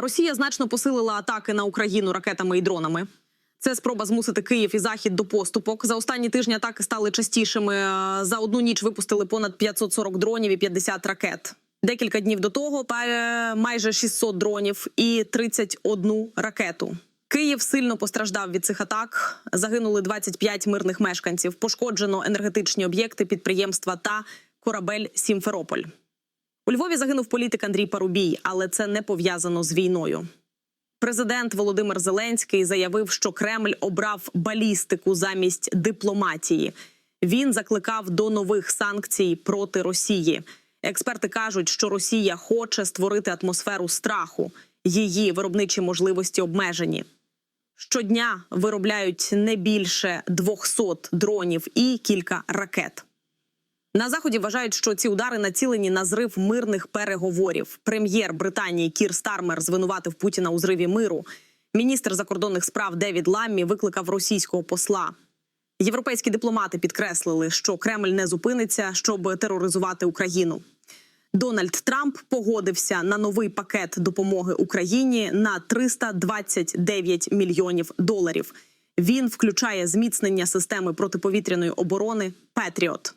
Росія значно посилила атаки на Україну ракетами і дронами. Це спроба змусити Київ і Захід до поступок. За останні тижні атаки стали частішими. Е, За одну ніч випустили понад 540 дронів і 50 ракет. Декілька днів до того майже 600 дронів і 31 ракету. Київ сильно постраждав від цих атак. Загинули 25 мирних мешканців. Пошкоджено енергетичні об'єкти, підприємства та корабель Сімферополь. У Львові загинув політик Андрій Парубій, але це не пов'язано з війною. Президент Володимир Зеленський заявив, що Кремль обрав балістику замість дипломатії. Він закликав до нових санкцій проти Росії. Експерти кажуть, що Росія хоче створити атмосферу страху. Її виробничі можливості обмежені. Щодня виробляють не більше 200 дронів і кілька ракет. На заході вважають, що ці удари націлені на зрив мирних переговорів. Прем'єр Британії Кір Стармер звинуватив Путіна у зриві миру. Міністр закордонних справ Девід Ламмі викликав російського посла. Європейські дипломати підкреслили, що Кремль не зупиниться, щоб тероризувати Україну. Дональд Трамп погодився на новий пакет допомоги Україні на 329 мільйонів доларів. Він включає зміцнення системи протиповітряної оборони Петріот.